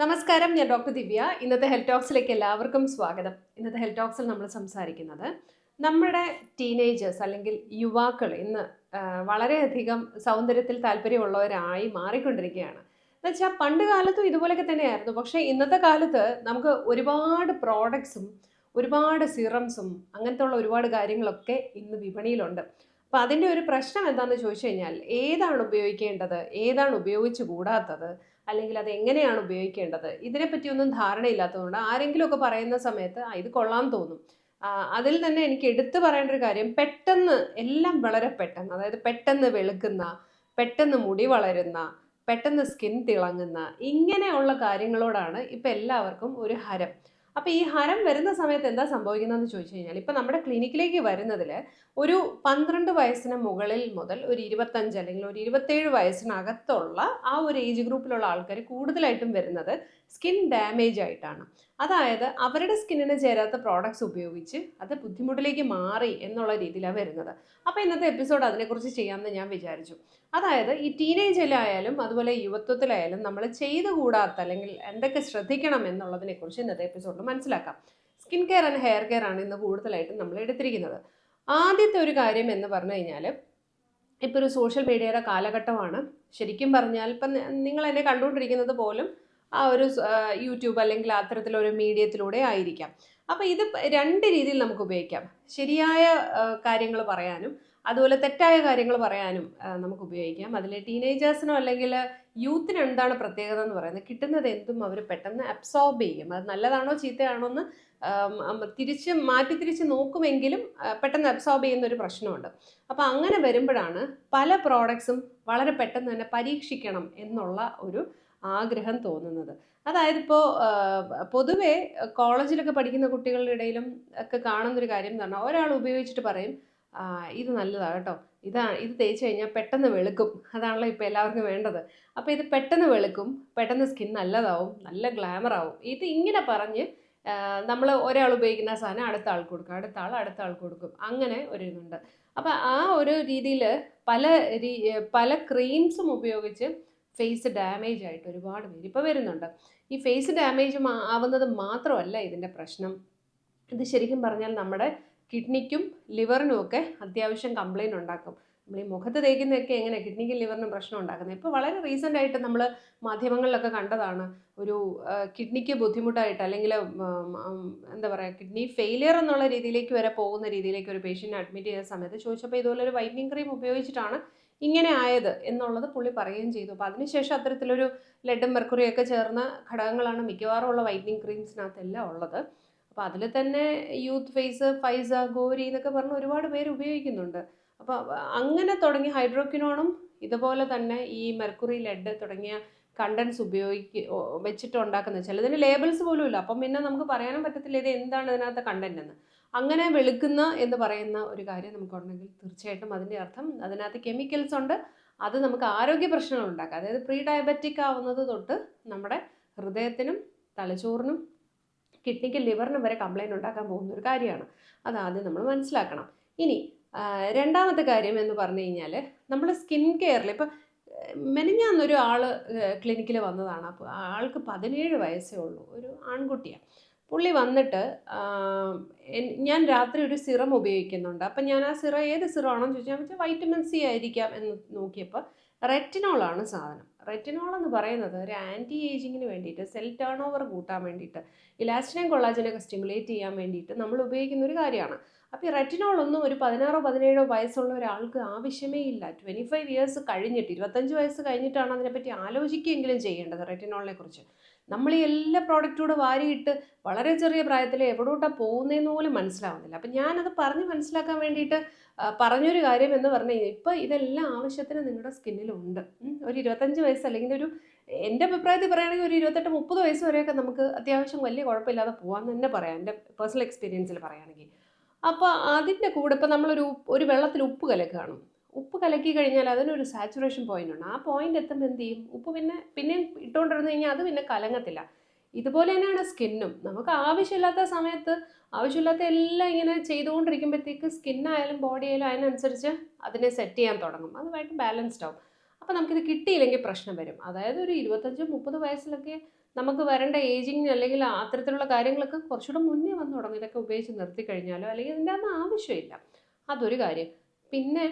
നമസ്കാരം ഞാൻ ഡോക്ടർ ദിവ്യ. ഇന്നത്തെ ഹെൽത്ത് ടോക്സിലേക്ക് എല്ലാവർക്കും സ്വാഗതം. ഇന്നത്തെ ഹെൽത്ത് ടോക്സിൽ നമ്മൾ സംസാരിക്കുന്നത് നമ്മുടെ ടീനേജേഴ്സ് അല്ലെങ്കിൽ യുവാക്കൾ ഇന്ന് വളരെയധികം സൗന്ദര്യത്തിൽ താല്പര്യമുള്ളവരായി മാറിക്കൊണ്ടിരിക്കുകയാണ്. എന്നുവെച്ചാൽ പണ്ട് കാലത്തും ഇതുപോലെയൊക്കെ തന്നെയായിരുന്നു. പക്ഷേ ഇന്നത്തെ കാലത്ത് നമുക്ക് ഒരുപാട് പ്രോഡക്ട്സും ഒരുപാട് സിറംസും അങ്ങനത്തെ ഉള്ള ഒരുപാട് കാര്യങ്ങളൊക്കെ ഇന്ന് വിപണിയിലുണ്ട്. അപ്പോൾ അതിന്റെ ഒരു പ്രശ്നം എന്താണെന്ന് ചോദിച്ചു കഴിഞ്ഞാൽ ഏതാണ് ഉപയോഗിക്കേണ്ടത്? ഏതാണ് ഉപയോഗിച്ചു കൂടാത്തത്? അല്ലെങ്കിൽ അത് എങ്ങനെയാണ് ഉപയോഗിക്കേണ്ടത്? ഇതിനെപ്പറ്റിയൊന്നും ധാരണയില്ലാത്തതുകൊണ്ട് ആരെങ്കിലുമൊക്കെ പറയുന്ന സമയത്ത് ഇത് കൊള്ളാൻ തോന്നും. അതിൽ തന്നെ എനിക്ക് എടുത്തു പറയേണ്ട ഒരു കാര്യം പെട്ടെന്ന് എല്ലാം വളരെ പെട്ടെന്ന് അതായത് പെട്ടെന്ന് വെളുക്കുന്ന പെട്ടെന്ന് മുടി വളരുന്ന പെട്ടെന്ന് സ്കിൻ തിളങ്ങുന്ന ഇങ്ങനെയുള്ള കാര്യങ്ങളോടാണ് ഇപ്പം എല്ലാവർക്കും ഒരു ഹരം. അപ്പോൾ ഈ ഹരം വരുന്ന സമയത്ത് എന്താ സംഭവിക്കുന്നതെന്ന് ചോദിച്ചു കഴിഞ്ഞാൽ ഇപ്പം നമ്മുടെ ക്ലിനിക്കിലേക്ക് വരുന്നതിൽ ഒരു പന്ത്രണ്ട് വയസ്സിന് മുകളിൽ മുതൽ ഒരു ഇരുപത്തഞ്ച് അല്ലെങ്കിൽ ഒരു ഇരുപത്തേഴ് വയസ്സിനകത്തുള്ള ആ ഒരു ഏജ് ഗ്രൂപ്പിലുള്ള ആൾക്കാർ കൂടുതലായിട്ടും വരുന്നത് സ്കിൻ ഡാമേജ് ആയിട്ടാണ്. അതായത് അവരുടെ സ്കിന്നിന് ചേരാത്ത പ്രോഡക്ട്സ് ഉപയോഗിച്ച് അത് ബുദ്ധിമുട്ടിലേക്ക് മാറി എന്നുള്ള രീതിയിലാണ് വരുന്നത്. അപ്പോൾ ഇന്നത്തെ എപ്പിസോഡ് അതിനെക്കുറിച്ച് ചെയ്യാമെന്ന് ഞാൻ വിചാരിച്ചു. അതായത് ഈ ടീനേജിലായാലും അതുപോലെ യുവത്വത്തിലായാലും നമ്മൾ ചെയ്തുകൂടാത്ത അല്ലെങ്കിൽ എന്തൊക്കെ ശ്രദ്ധിക്കണം എന്നുള്ളതിനെക്കുറിച്ച് ഇന്നത്തെ എപ്പിസോഡിൽ മനസ്സിലാക്കാം. Skin care and hair care ആണ് ഇന്ന് കൂടുതലായിട്ടും നമ്മൾ എടുത്തിരിക്കുന്നത്. ആദ്യത്തെ ഒരു കാര്യം എന്ന് പറഞ്ഞു കഴിഞ്ഞാൽ ഇപ്പോൾ ഒരു സോഷ്യൽ മീഡിയയുടെ കാലഘട്ടമാണ്. ശരിക്കും പറഞ്ഞാൽ ഇപ്പം നിങ്ങൾ എന്നെ കണ്ടുകൊണ്ടിരിക്കുന്നത് പോലും ആ ഒരു യൂട്യൂബ് അല്ലെങ്കിൽ അത്തരത്തിലൊരു മീഡിയത്തിലൂടെ ആയിരിക്കാം. അപ്പോൾ ഇത് രണ്ട് രീതിയിൽ നമുക്ക് ഉപയോഗിക്കാം. ശരിയായ കാര്യങ്ങൾ പറയാനും അതുപോലെ തെറ്റായ കാര്യങ്ങൾ പറയാനും നമുക്ക് ഉപയോഗിക്കാം. അതിൽ ടീനേജേഴ്സിനോ അല്ലെങ്കിൽ യൂത്തിന് എന്താണ് പ്രത്യേകത എന്ന് പറയുന്നത്? കിട്ടുന്നത് എന്തും അവർ പെട്ടെന്ന് അബ്സോർബ് ചെയ്യും. അത് നല്ലതാണോ ചീത്തയാണോ എന്ന് തിരിച്ച് മാറ്റി തിരിച്ച് നോക്കുമെങ്കിലും പെട്ടെന്ന് അബ്സോർബ് ചെയ്യുന്ന ഒരു പ്രശ്നമുണ്ട്. അപ്പോൾ അങ്ങനെ വരുമ്പോഴാണ് പല പ്രോഡക്ട്സും വളരെ പെട്ടെന്ന് തന്നെ പരീക്ഷിക്കണം എന്നുള്ള ഒരു ആഗ്രഹം തോന്നുന്നത്. അതായത് ഇപ്പോൾ പൊതുവെ കോളേജിലൊക്കെ പഠിക്കുന്ന കുട്ടികളുടെ ഇടയിലും ഒക്കെ കാണുന്നൊരു കാര്യം എന്ന് പറഞ്ഞാൽ ഒരാൾ ഉപയോഗിച്ചിട്ട് പറയും ഇത് നല്ലതാണ് കേട്ടോ. ഇതാണ് ഇത് തേച്ച് കഴിഞ്ഞാൽ പെട്ടെന്ന് വെളുക്കും. അതാണല്ലോ ഇപ്പോൾ എല്ലാവർക്കും വേണ്ടത്. അപ്പോൾ ഇത് പെട്ടെന്ന് വെളുക്കും പെട്ടെന്ന് സ്കിൻ നല്ലതാവും നല്ല ഗ്ലാമർ ആവും. ഇത് ഇങ്ങനെ പറഞ്ഞ് നമ്മൾ ഒരാൾ ഉപയോഗിക്കുന്ന സാധനം അടുത്ത ആൾക്ക് കൊടുക്കും അടുത്ത ആൾ അടുത്ത ആൾക്ക് കൊടുക്കും. അങ്ങനെ ഒരു ഇതുണ്ട്. അപ്പോൾ ആ ഒരു രീതിയിൽ പല പല ക്രീംസും ഉപയോഗിച്ച് ഫേസ് ഡാമേജ് ആയിട്ട് ഒരുപാട് പേര് ഇപ്പോൾ വരുന്നുണ്ട്. ഈ ഫേസ് ഡാമേജ് ആവുന്നത് മാത്രമല്ല ഇതിന്റെ പ്രശ്നം. ഇത് ശരിക്കും പറഞ്ഞാൽ നമ്മുടെ കിഡ്നിക്കും ലിവറിനും ഒക്കെ അത്യാവശ്യം കംപ്ലൈന്റ് ഉണ്ടാക്കും. നമ്മൾ ഈ മുഖത്ത് തേക്കുന്നതൊക്കെ എങ്ങനെ? കിഡ്നിക്കും ലിവറിനും പ്രശ്നം ഉണ്ടാക്കുന്നത്. ഇപ്പോൾ വളരെ റീസെന്റ് ആയിട്ട് നമ്മൾ മാധ്യമങ്ങളിലൊക്കെ കണ്ടതാണ്. ഒരു കിഡ്നിക്ക് ബുദ്ധിമുട്ടായിട്ട് അല്ലെങ്കിൽ എന്താ പറയുക കിഡ്നി ഫെയിലിയർ എന്നുള്ള രീതിയിലേക്ക് വരെ പോകുന്ന രീതിയിലേക്ക് ഒരു പേഷ്യന്റ് അഡ്മിറ്റ് ചെയ്ത സമയത്ത് ചോദിച്ചപ്പോൾ ഇതുപോലെ ഒരു വൈറ്റനിങ് ക്രീം ഉപയോഗിച്ചിട്ടാണ് ഇങ്ങനെ ആയത് എന്നുള്ളത് പുള്ളി പറയുകയും ചെയ്തു. അപ്പോൾ അതിനുശേഷം അത്തരത്തിലൊരു ലെഡും മെർക്കുറിയൊക്കെ ചേർന്ന ഘടകങ്ങളാണ് മിക്കവാറും ഉള്ള വൈറ്റനിങ് ക്രീംസിനകത്തെല്ലാം ഉള്ളത്. അപ്പോൾ അതിൽ തന്നെ യൂത്ത് ഫേസ് ഫൈസ ഗോരി എന്നൊക്കെ പറഞ്ഞ് ഒരുപാട് പേര് ഉപയോഗിക്കുന്നുണ്ട്. അപ്പോൾ അങ്ങനെ തുടങ്ങി ഹൈഡ്രോക്വിനോണും ഇതുപോലെ തന്നെ ഈ മെർക്കുറി ലെഡ് തുടങ്ങിയ കണ്ടൻസ് ഉപയോഗിക്ക വെച്ചിട്ട് ഉണ്ടാക്കുന്നത്. ചിലതിന് ലേബിൾസ് പോലും ഇല്ല അപ്പം പിന്നെ നമുക്ക് പറയാനും പറ്റത്തില്ല ഇത് എന്താണ് ഇതിനകത്ത് കണ്ടന്റ് എന്ന്. അങ്ങനെ വെളുക്കുന്ന എന്ന് പറയുന്ന ഒരു കാര്യം നമുക്കുണ്ടെങ്കിൽ തീർച്ചയായിട്ടും അതിന്റെ അർത്ഥം അതിനകത്ത് കെമിക്കൽസ് ഉണ്ട്. അത് നമുക്ക് ആരോഗ്യ പ്രശ്നങ്ങൾ ഉണ്ടാക്കാം. അതായത് പ്രീ ഡയബറ്റിക് ആവുന്നത് തൊട്ട് നമ്മുടെ ഹൃദയത്തിനും തലച്ചോറിനും കിഡ്നിക്ക് ലിവറിനും വരെ കംപ്ലൈന്റ് ഉണ്ടാക്കാൻ പോകുന്ന ഒരു കാര്യമാണ്. അത് ആദ്യം നമ്മൾ മനസ്സിലാക്കണം. ഇനി രണ്ടാമത്തെ കാര്യം എന്ന് പറഞ്ഞു കഴിഞ്ഞാൽ നമ്മൾ സ്കിൻ കെയറിൽ ഇപ്പം മെനിഞ്ഞാന്നൊരു ആൾ ക്ലിനിക്കിൽ വന്നതാണ്. അപ്പോൾ ആൾക്ക് പതിനേഴ് വയസ്സേ ഉള്ളൂ. ഒരു ആൺകുട്ടിയാണ്. പുള്ളി വന്നിട്ട് ഞാൻ രാത്രി ഒരു സിറം ഉപയോഗിക്കുന്നുണ്ട്. അപ്പം ഞാൻ ആ സിറം ഏത് സിറം ആണെന്ന് ചോദിച്ചാൽ വെച്ചാൽ വൈറ്റമിൻ സി ആയിരിക്കാം എന്ന് നോക്കിയപ്പോൾ റെറ്റിനോളാണ് സാധനം. റെറ്റിനോൾ എന്ന് പറയുന്നത് ഒരു ആന്റി ഏജിങ്ങിന് വേണ്ടിയിട്ട് സെൽ ടേൺ ഓവർ കൂട്ടാൻ വേണ്ടിയിട്ട് ഇലാസ്റ്റിനെയും കൊള്ളാജനൊക്കെ സ്റ്റിമുലേറ്റ് ചെയ്യാൻ വേണ്ടിയിട്ട് നമ്മൾ ഉപയോഗിക്കുന്ന ഒരു കാര്യമാണ്. അപ്പോൾ ഈ റെറ്റിനോൾ ഒന്നും ഒരു പതിനാറോ പതിനേഴോ വയസ്സുള്ള ഒരാൾക്ക് ആവശ്യമേ ഇല്ല. ട്വന്റി ഫൈവ് ഇയേഴ്സ് കഴിഞ്ഞിട്ട് ഇരുപത്തഞ്ച് വയസ്സ് കഴിഞ്ഞിട്ടാണ് അതിനെപ്പറ്റി ആലോചിക്കുകയെങ്കിലും ചെയ്യേണ്ടത് റെറ്റിനോളിനെ കുറിച്ച്. നമ്മൾ ഈ എല്ലാ പ്രോഡക്റ്റൂടെ വാരിയിട്ട് വളരെ ചെറിയ പ്രായത്തിൽ എവിടോട്ടാണ് പോകുന്നതെന്ന് പോലും മനസ്സിലാവുന്നില്ല. അപ്പം ഞാനത് പറഞ്ഞ് മനസ്സിലാക്കാൻ വേണ്ടിയിട്ട് പറഞ്ഞൊരു കാര്യം എന്ന് പറഞ്ഞു കഴിഞ്ഞാൽ ഇപ്പോൾ ഇതെല്ലാം ആവശ്യത്തിന് നിങ്ങളുടെ സ്കിന്നിലുണ്ട്. ഒരു ഇരുപത്തഞ്ച് വയസ്സ് അല്ലെങ്കിൽ ഒരു എന്റെ അഭിപ്രായത്തിൽ പറയുകയാണെങ്കിൽ ഒരു ഇരുപത്തെട്ട് മുപ്പത് വയസ്സ് വരെയൊക്കെ നമുക്ക് അത്യാവശ്യം വലിയ കുഴപ്പമില്ലാതെ പോകാമെന്ന് തന്നെ പറയാം. എന്റെ പേഴ്സണൽ എക്സ്പീരിയൻസിൽ പറയുകയാണെങ്കിൽ. അപ്പോൾ അതിന്റെ കൂടെ ഇപ്പോൾ നമ്മളൊരു ഒരു വെള്ളത്തിൽ ഉപ്പ് കലക്കുകയാണ്. ഉപ്പ് കലക്കി കഴിഞ്ഞാൽ അതിനൊരു സാച്ചുറേഷൻ പോയിന്റ് ഉണ്ട്. ആ പോയിന്റ് എത്തുമ്പോൾ എന്ത് ചെയ്യും? ഉപ്പ് പിന്നെ പിന്നെ ഇട്ടുകൊണ്ടിരുന്ന് കഴിഞ്ഞാൽ അത് പിന്നെ കലങ്ങത്തില്ല. ഇതുപോലെ തന്നെയാണ് സ്കിന്നും. നമുക്ക് ആവശ്യമില്ലാത്ത സമയത്ത് ആവശ്യമില്ലാത്ത എല്ലാം ഇങ്ങനെ ചെയ്തുകൊണ്ടിരിക്കുമ്പോഴത്തേക്ക് സ്കിന്നായാലും ബോഡി ആയാലും അതിനനുസരിച്ച് അതിനെ സെറ്റ് ചെയ്യാൻ തുടങ്ങും. അതുമായിട്ട് ബാലൻസ്ഡ് ആവും. അപ്പോൾ നമുക്കിത് കിട്ടിയില്ലെങ്കിൽ പ്രശ്നം വരും. അതായത് ഒരു ഇരുപത്തഞ്ച് മുപ്പത് വയസ്സിലൊക്കെ നമുക്ക് വരേണ്ട ഏജിങ് അല്ലെങ്കിൽ അത്തരത്തിലുള്ള കാര്യങ്ങളൊക്കെ കുറച്ചുകൂടെ മുന്നേ വന്നു തുടങ്ങും. ഇതൊക്കെ ഉപയോഗിച്ച് നിർത്തി കഴിഞ്ഞാലോ അല്ലെങ്കിൽ ഇതിന്റെ ഒന്നും ആവശ്യമില്ല. അതൊരു കാര്യം. പിന്നെ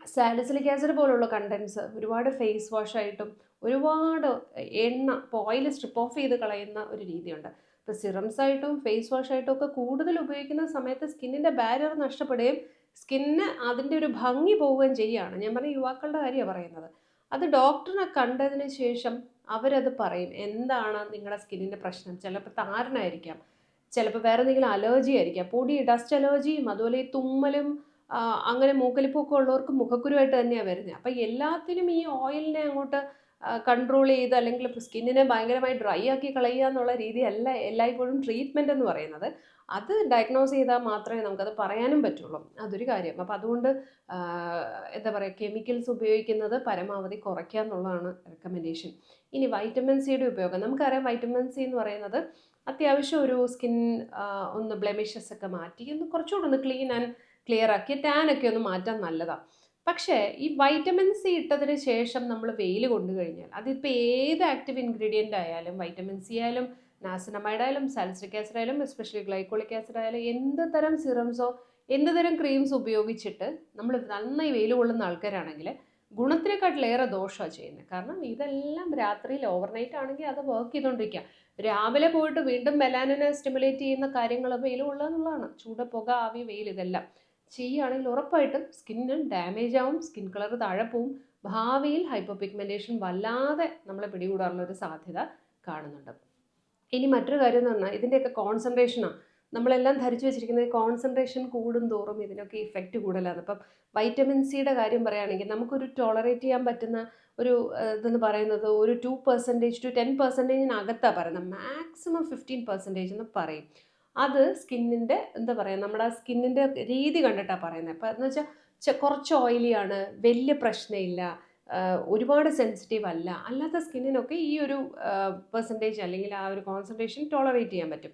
സാലിസിലിക് ആസിഡ് പോലുള്ള കണ്ടൻസ് ഒരുപാട് ഫേസ് വാഷായിട്ടും ഒരുപാട് എണ്ണ ഓയിൽ സ്ട്രിപ്പ് ഓഫ് ചെയ്ത് കളയുന്ന ഒരു രീതിയുണ്ട്. ഇപ്പോൾ സിറംസ് ആയിട്ടും ഫേസ് വാഷായിട്ടും ഒക്കെ കൂടുതൽ ഉപയോഗിക്കുന്ന സമയത്ത് സ്കിന്നിന്റെ ബാരിയർ നഷ്ടപ്പെടുകയും സ്കിന്നിന് അതിന്റെ ഒരു ഭംഗി പോവുകയും ചെയ്യുകയാണ്. ഞാൻ പറഞ്ഞ യുവാക്കളുടെ കാര്യമാണ് പറയുന്നത്. അത് ഡോക്ടറിനെ കണ്ടതിന് ശേഷം അവരത് പറയും. എന്താണ് നിങ്ങളുടെ സ്കിന്നിന്റെ പ്രശ്നം? ചിലപ്പോൾ താരനായിരിക്കാം. ചിലപ്പോൾ വേറെ എന്തെങ്കിലും അലർജി ആയിരിക്കാം. പൊടി ഡസ്റ്റ് അലർജിയും അതുപോലെ ഈ തുമ്മലും അങ്ങനെ മൂക്കലിപ്പൊക്കെ ഉള്ളവർക്ക് മുഖക്കുരുവായിട്ട് തന്നെയാണ് വരുന്നത് അപ്പം എല്ലാത്തിനും ഈ ഓയിലിനെ അങ്ങോട്ട് കൺട്രോൾ ചെയ്ത് അല്ലെങ്കിൽ സ്കിന്നിനെ ഭയങ്കരമായി ഡ്രൈ ആക്കി കളയുക എന്നുള്ള രീതിയല്ല എല്ലായ്പ്പോഴും ട്രീറ്റ്മെന്റ് എന്ന് പറയുന്നത്. അത് ഡയഗ്നോസ് ചെയ്താൽ മാത്രമേ നമുക്കത് പറയാനും പറ്റുള്ളൂ. അതൊരു കാര്യം. അപ്പം അതുകൊണ്ട് എന്താ പറയുക കെമിക്കൽസ് ഉപയോഗിക്കുന്നത് പരമാവധി കുറയ്ക്കുക എന്നുള്ളതാണ് റെക്കമെൻഡേഷൻ ഇനി വൈറ്റമിൻ സിയുടെ ഉപയോഗം. നമുക്കറിയാം വൈറ്റമിൻ സി എന്ന് പറയുന്നത് അത്യാവശ്യം ഒരു സ്കിൻ ഒന്ന് ബ്ലെമിഷസ് ഒക്കെ മാറ്റി ഒന്ന് കുറച്ചുകൂടെ ഒന്ന് ക്ലീൻ ആൻഡ് ക്ലിയർ ആക്കി. ടാൻ ഒക്കെ ഒന്ന് മാറ്റാൻ നല്ലതാണ് പക്ഷേ ഈ വൈറ്റമിൻ സി ഇട്ടതിന് ശേഷം നമ്മൾ വെയിൽ കൊണ്ടു കഴിഞ്ഞാൽ അതിപ്പോൾ ഏത് ആക്റ്റീവ് ഇൻഗ്രീഡിയന്റ് ആയാലും വൈറ്റമിൻ സി ആയാലും നാസിനമൈഡ് ആയാലും സാലിസിലിക് ആസിഡ് ആയാലും എസ്പെഷ്യലി ഗ്ലൈക്കോളിക് ആസിഡ് ആയാലും എന്ത് തരം സിറംസോ എന്ത് തരം ക്രീംസ് ഉപയോഗിച്ചിട്ട് നമ്മൾ നന്നായി വെയിൽ കൊള്ളുന്ന ആൾക്കാരാണെങ്കിൽ ഗുണത്തിനെക്കാട്ടിലേറെ ദോഷമാണ് ചെയ്യുന്നത് കാരണം ഇതെല്ലാം രാത്രിയിൽ ഓവർനൈറ്റ് ആണെങ്കിൽ അത് വർക്ക് ചെയ്തുകൊണ്ടിരിക്കുക രാവിലെ പോയിട്ട് വീണ്ടും മെലാനിനെ സ്റ്റിമുലേറ്റ് ചെയ്യുന്ന കാര്യങ്ങൾ വെയിൽ കൊള്ളുക എന്നുള്ളതാണ്. ചൂട് പുക ആവി വെയിൽ ഇതെല്ലാം. ചെയ്യുകയാണെങ്കിൽ ഉറപ്പായിട്ടും സ്കിന്നിന് ഡാമേജ് ആവും സ്കിൻ കളർ താഴെ പോവും. ഭാവിയിൽ ഹൈപ്പർ പിഗ്മെന്റേഷൻ വല്ലാതെ നമ്മളെ പിടികൂടാനുള്ള ഒരു സാധ്യത കാണുന്നുണ്ട്. ഇനി മറ്റൊരു കാര്യം എന്ന് പറഞ്ഞാൽ ഇതിന്റെയൊക്കെ കോൺസെൻട്രേഷനാണ് നമ്മളെല്ലാം ധരിച്ചു വെച്ചിരിക്കുന്നത് കോൺസെൻട്രേഷൻ കൂടും തോറും ഇതിനൊക്കെ ഇഫക്റ്റ് കൂടുതലാണ്. അപ്പം വൈറ്റമിൻ സിയുടെ കാര്യം പറയുകയാണെങ്കിൽ നമുക്കൊരു ടോളറേറ്റ് ചെയ്യാൻ പറ്റുന്ന ഒരു ഇതെന്ന് പറയുന്നത് ഒരു ടു പെർസെന്റേജ് ടു ടെൻ പെർസെന്റേജിനകത്താണ് പറയുന്നത്. മാക്സിമം ഫിഫ്റ്റീൻ പെർസെന്റേജ് എന്ന് പറയും. അത് സ്കിന്നിന്റെ എന്താ പറയുക നമ്മുടെ സ്കിന്നിന്റെ രീതി കണ്ടിട്ടാണ് പറയുന്നത് അപ്പോൾ എന്ന് വെച്ചാൽ കുറച്ച് ഓയിലിയാണ് വലിയ പ്രശ്നമില്ല ഒരുപാട് സെൻസിറ്റീവ് അല്ല. അല്ലാത്ത സ്കിന്നിനൊക്കെ ഈ ഒരു പെർസെന്റേജ് അല്ലെങ്കിൽ ആ ഒരു കോൺസെൻട്രേഷൻ ടോളറേറ്റ് ചെയ്യാൻ പറ്റും.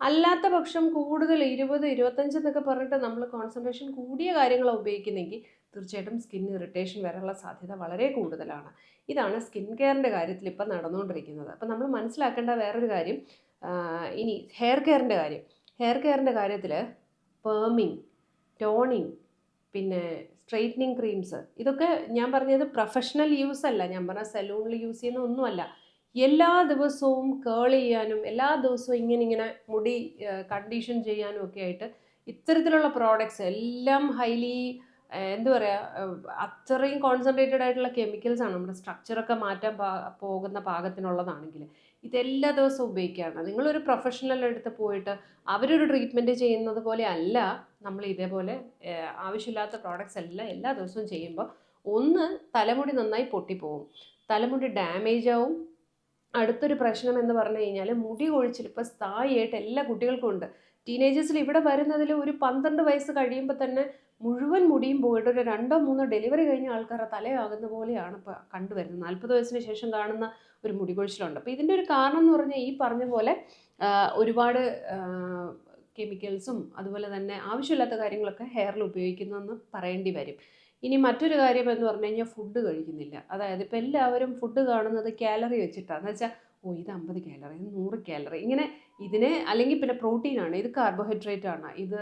അല്ലാത്ത പക്ഷം കൂടുതൽ ഇരുപത് ഇരുപത്തഞ്ച് എന്നൊക്കെ പറഞ്ഞിട്ട് നമ്മൾ കോൺസെൻട്രേഷൻ കൂടിയ കാര്യങ്ങളാണ് ഉപയോഗിക്കുന്നെങ്കിൽ തീർച്ചയായിട്ടും സ്കിൻ ഇറിറ്റേഷൻ വരാനുള്ള സാധ്യത വളരെ കൂടുതലാണ്. ഇതാണ് സ്കിൻ കെയറിന്റെ കാര്യത്തിൽ ഇപ്പം നടന്നുകൊണ്ടിരിക്കുന്നത്. അപ്പം നമ്മൾ മനസ്സിലാക്കേണ്ട വേറൊരു കാര്യം ഇനി ഹെയർ കെയറിന്റെ കാര്യം. ഹെയർ കെയറിന്റെ കാര്യത്തിൽ പേമിങ് ടോണിങ് പിന്നെ സ്ട്രെയിറ്റനിങ് ക്രീംസ് ഇതൊക്കെ ഞാൻ പറഞ്ഞത് പ്രൊഫഷണൽ യൂസ് അല്ല. ഞാൻ പറഞ്ഞ സലൂണിൽ യൂസ് ചെയ്യുന്ന ഒന്നുമല്ല. എല്ലാ ദിവസവും കേൾ ചെയ്യാനും എല്ലാ ദിവസവും ഇങ്ങനെ ഇങ്ങനെ മുടി കണ്ടീഷൻ ചെയ്യാനും ഒക്കെ ആയിട്ട് ഇത്തരത്തിലുള്ള പ്രോഡക്ട്സ് എല്ലാം ഹൈലി എന്താ പറയുക അത്രയും കോൺസെൻട്രേറ്റഡ് ആയിട്ടുള്ള കെമിക്കൽസാണ് നമ്മുടെ സ്ട്രക്ചറൊക്കെ മാറ്റാൻ പോകുന്ന പാകത്തിനുള്ളതാണെങ്കിൽ. ഇതെല്ലാ ദിവസവും ഉപയോഗിക്കുകയാണ് നിങ്ങളൊരു പ്രൊഫഷണൽ അടുത്ത് പോയിട്ട് അവരൊരു ട്രീറ്റ്മെന്റ് ചെയ്യുന്നത് പോലെ അല്ല നമ്മൾ ഇതേപോലെ ആവശ്യമില്ലാത്ത പ്രോഡക്റ്റ്സ് എല്ലാം എല്ലാ ദിവസവും ചെയ്യുമ്പോൾ ഒന്ന് തലമുടി നന്നായി പൊട്ടിപ്പോവും. തലമുടി ഡാമേജ് ആവും. അടുത്തൊരു പ്രശ്നം എന്ന് പറഞ്ഞു കഴിഞ്ഞാൽ മുടി കൊഴിച്ചിൽ ഇപ്പോൾ സ്ഥായിയായിട്ട് എല്ലാ കുട്ടികൾക്കും ഉണ്ട്. ടീനേജേഴ്സിൽ ഇവിടെ വരുന്നതിൽ ഒരു പന്ത്രണ്ട് വയസ്സ് കഴിയുമ്പോൾ തന്നെ മുഴുവൻ മുടിയും പോയിട്ട് ഒരു രണ്ടോ മൂന്നോ ഡെലിവറി കഴിഞ്ഞ ആൾക്കാരുടെ തലയാകുന്ന പോലെയാണ് ഇപ്പോൾ കണ്ടുവരുന്നത്. നാൽപ്പത് വയസ്സിന് ശേഷം കാണുന്ന ഒരു മുടികൊഴിച്ചിലുണ്ട്. അപ്പോൾ ഇതിന്റെ ഒരു കാരണം എന്ന് പറഞ്ഞാൽ ഈ പറഞ്ഞ പോലെ ഒരുപാട് കെമിക്കൽസും അതുപോലെ തന്നെ ആവശ്യമില്ലാത്ത കാര്യങ്ങളൊക്കെ ഹെയറിൽ ഉപയോഗിക്കുന്നതെന്ന് പറയേണ്ടി വരും. ഇനി മറ്റൊരു കാര്യം എന്ന് പറഞ്ഞു കഴിഞ്ഞാൽ ഫുഡ് കഴിക്കുന്നില്ല. അതായത് ഇപ്പോൾ എല്ലാവരും ഫുഡ് കാണുന്നത് കാലറി വെച്ചിട്ടാണ്. എന്ന് വെച്ചാൽ ഓ ഇത് അമ്പത് കാലറി ഇത് നൂറ് കാലറി. ഇങ്ങനെ ഇതിനെ അല്ലെങ്കിൽ പിന്നെ പ്രോട്ടീനാണ് ഇത് കാർബോഹൈഡ്രേറ്റ് ആണ് ഇത്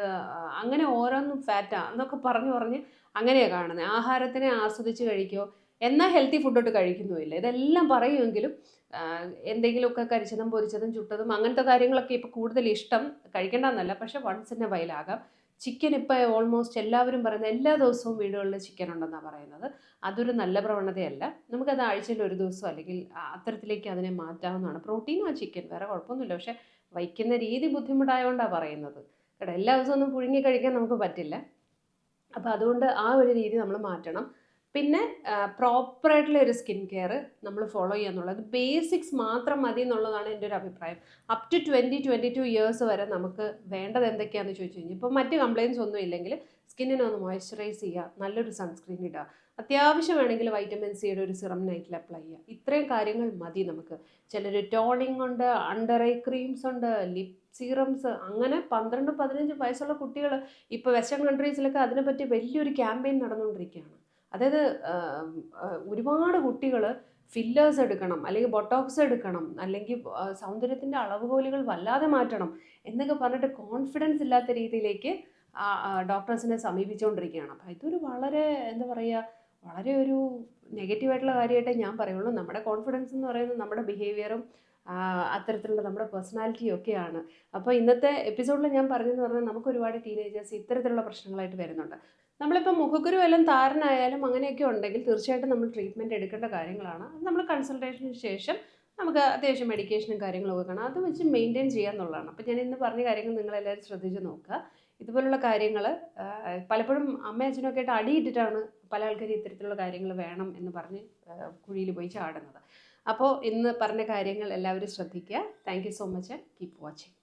അങ്ങനെ ഓരോന്നും ഫാറ്റാണ് എന്നൊക്കെ പറഞ്ഞു പറഞ്ഞ് അങ്ങനെയാണ് കാണുന്നത്. ആഹാരത്തിനെ ആസ്വദിച്ച് കഴിക്കുമോ എന്നാൽ ഹെൽത്തി ഫുഡോട്ട് കഴിക്കുന്നുമില്ല. ഇതെല്ലാം പറയുമെങ്കിലും എന്തെങ്കിലുമൊക്കെ കരിച്ചതും പൊരിച്ചതും ചുട്ടതും അങ്ങനത്തെ കാര്യങ്ങളൊക്കെ ഇപ്പോൾ കൂടുതൽ ഇഷ്ടം കഴിക്കേണ്ടെന്നല്ല പക്ഷേ വൺസ് ഇൻ എ ചിക്കൻ ഇപ്പോൾ ഓൾമോസ്റ്റ് എല്ലാവരും പറയുന്നത് എല്ലാ ദിവസവും വീടുകളിൽ ചിക്കൻ ഉണ്ടെന്നാണ് പറയുന്നത്. അതൊരു നല്ല പ്രവണതയല്ല. നമുക്കത് ആഴ്ചയിൽ ഒരു ദിവസം അല്ലെങ്കിൽ അത്തരത്തിലേക്ക് അതിനെ മാറ്റാവുന്നതാണ്. പ്രോട്ടീനും ആ ചിക്കൻ വേറെ കുഴപ്പമൊന്നുമില്ല. പക്ഷേ വയ്ക്കുന്ന രീതി ബുദ്ധിമുട്ടായതുകൊണ്ടാണ് പറയുന്നത്. കേട്ടോ എല്ലാ ദിവസവും ഒന്നും പുഴുങ്ങി കഴിക്കാൻ നമുക്ക് പറ്റില്ല. അപ്പോൾ അതുകൊണ്ട് ആ ഒരു രീതി നമ്മൾ മാറ്റണം. പിന്നെ പ്രോപ്പറായിട്ടുള്ള ഒരു സ്കിൻ കെയർ നമ്മൾ ഫോളോ ചെയ്യുക എന്നുള്ളത്. ബേസിക്സ് മാത്രം മതി എന്നുള്ളതാണ് എന്റെ ഒരു അഭിപ്രായം. Up to twenty twenty two years വരെ നമുക്ക് വേണ്ടത് എന്തൊക്കെയാണെന്ന് ചോദിച്ചു കഴിഞ്ഞാൽ ഇപ്പോൾ മറ്റ് കംപ്ലയിൻസ് ഒന്നും ഇല്ലെങ്കിൽ സ്കിന്നിനെ ഒന്ന് മോയ്സ്ചറൈസ് ചെയ്യുക നല്ലൊരു സൺസ്ക്രീൻ ഇടുക. അത്യാവശ്യം വേണമെങ്കിൽ വൈറ്റമിൻ സിയുടെ ഒരു സിറം നൈറ്റിൽ അപ്ലൈ ചെയ്യുക. ഇത്രയും കാര്യങ്ങൾ മതി നമുക്ക്. ചിലർ ടോണിംഗ് ഉണ്ട് അണ്ടർ ഐ ക്രീംസ് ഉണ്ട് ലിപ് സീറംസ് അങ്ങനെ പന്ത്രണ്ട് പതിനഞ്ച് വയസ്സുള്ള കുട്ടികൾ ഇപ്പോൾ വെസ്റ്റേൺ കൺട്രീസിലൊക്കെ അതിനെപ്പറ്റി വലിയൊരു ക്യാമ്പയിൻ നടന്നുകൊണ്ടിരിക്കുകയാണ്. അതായത് ഒരുപാട് കുട്ടികൾ ഫില്ലേഴ്സ് എടുക്കണം അല്ലെങ്കിൽ ബൊട്ടോക്സ് എടുക്കണം അല്ലെങ്കിൽ സൗന്ദര്യത്തിന്റെ അളവുകോലുകൾ വല്ലാതെ മാറ്റണം എന്നൊക്കെ പറഞ്ഞിട്ട് കോൺഫിഡൻസ് ഇല്ലാത്ത രീതിയിലേക്ക് ഡോക്ടേഴ്സിനെ സമീപിച്ചുകൊണ്ടിരിക്കുകയാണ്. അപ്പോൾ ഇതൊരു വളരെ എന്താ പറയുക വളരെ ഒരു നെഗറ്റീവായിട്ടുള്ള കാര്യമായിട്ടേ ഞാൻ പറയുള്ളൂ. നമ്മുടെ കോൺഫിഡൻസ് എന്ന് പറയുന്നത് നമ്മുടെ ബിഹേവിയറും അത്തരത്തിലുള്ള നമ്മുടെ പേഴ്സണാലിറ്റി ഒക്കെയാണ്. അപ്പോൾ ഇന്നത്തെ എപ്പിസോഡിൽ ഞാൻ പറഞ്ഞെന്ന് പറഞ്ഞാൽ നമുക്ക് ഒരുപാട് ടീനേജേഴ്സ് ഇത്തരത്തിലുള്ള പ്രശ്നങ്ങളായിട്ട് വരുന്നുണ്ട്. നമ്മളിപ്പോൾ മുഖക്കുരു വല്ലതും താരനായാലും അങ്ങനെയൊക്കെ ഉണ്ടെങ്കിൽ തീർച്ചയായിട്ടും നമ്മൾ ട്രീറ്റ്മെന്റ് എടുക്കേണ്ട കാര്യങ്ങളാണ്. അത് നമ്മൾ കൺസൾട്ടേഷന് ശേഷം നമുക്ക് അത്യാവശ്യം മെഡിക്കേഷനും കാര്യങ്ങളൊക്കെ കാണാം. അത് വെച്ച് മെയിന്റെയിൻ ചെയ്യാന്നുള്ളതാണ് അപ്പോൾ ഞാൻ ഇന്ന് പറഞ്ഞ കാര്യങ്ങൾ നിങ്ങളെല്ലാവരും ശ്രദ്ധിച്ച് നോക്കുക. ഇതുപോലുള്ള കാര്യങ്ങൾ പലപ്പോഴും അമ്മ അച്ഛനൊക്കെ ആയിട്ട് അടിയിട്ടിട്ടാണ് പല ആൾക്കാരും ഇത്തരത്തിലുള്ള കാര്യങ്ങൾ വേണം എന്ന് പറഞ്ഞ് കുഴിയിൽ പോയി ചാടുന്നത്. അപ്പോൾ ഇന്ന് പറഞ്ഞ കാര്യങ്ങൾ എല്ലാവരും ശ്രദ്ധിക്കുക. Thank so much keep watching